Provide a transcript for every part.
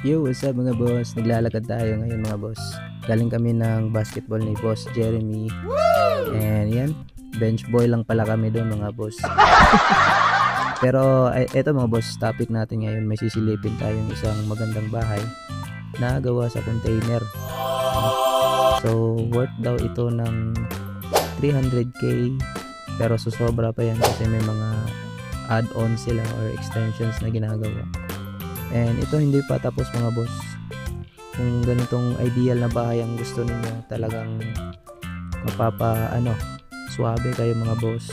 Yo, what's up mga boss? Naglalakad tayo ngayon mga boss. Galing kami ng basketball ni Boss Jeremy. And yan, bench boy lang pala kami doon mga boss. Pero eto mga boss, topic natin ngayon, may sisilipin tayong isang magandang bahay na gawa sa container. So, worth daw ito ng 300k pero susobra pa yan kasi may mga add-on sila or extensions na ginagawa. And ito hindi pa tapos mga boss. Kung ganitong ideal na bahay ang gusto ninyo, talagang mapapa ano, swabe kayo mga boss.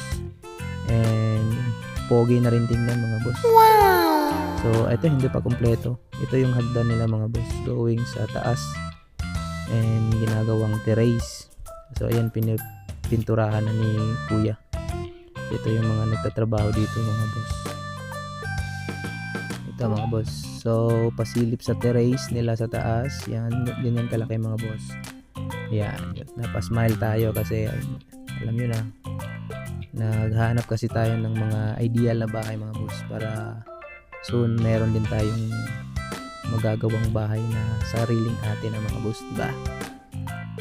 And pogi na rin tingnan mga boss. So ito hindi pa kompleto. Ito yung hagdan nila mga boss going sa taas and ginagawang terrace. So ayan pinip pinturahan na ni kuya. Ito yung mga nagtatrabaho dito mga boss. Ito mga boss. So, pasilip sa terrace nila sa taas. Yan, ganyan kalaki mga boss. Yan, napasmile tayo kasi alam nyo na, naghahanap kasi tayo ng mga ideal na bahay mga boss para soon meron din tayong magagawang bahay na sariling atin na mga boss, diba?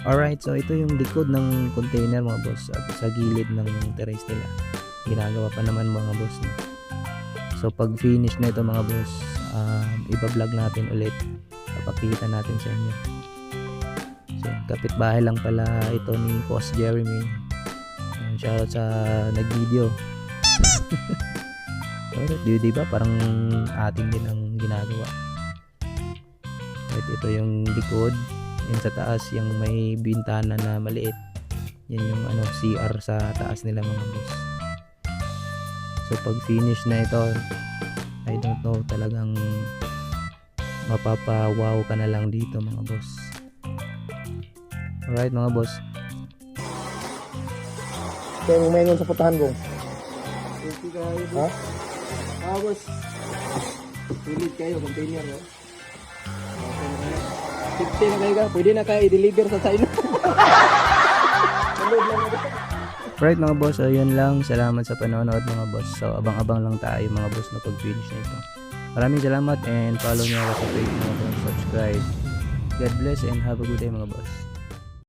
Alright, so ito yung likod ng container mga boss at sa gilid ng terrace nila. Ginagawa pa naman mga boss. No? So pag finish na ito mga boss, um, iba-vlog natin ulit. Papakita natin sa inyo. So kapitbahay lang pala ito ni Boss Jeremy. Ayan, Shoutout sa nag-video. Alright, di, di ba? Parang ating din ang ginagawa. At ito yung likod. Yan sa taas, yung may bintana na maliit. Yan yung ano, CR sa taas nila mga boss. So pag finish na ito, I don't know, talagang mapapa-wow ka na lang dito mga boss. Alright mga boss. Kaya mo mayon sa putahan kong. Ha? Ah, boss. Sulit kayo, container, no? Okay na kayo. 50 na kayo ka. Pwede na kayo i-deliver sa silo. Alright mga boss, so yun lang. Salamat sa panonood mga boss. So abang-abang lang tayo mga boss na pag-finish na ito. Maraming salamat and follow nyo ako sa page mga boss. Subscribe. God bless and have a good day mga boss.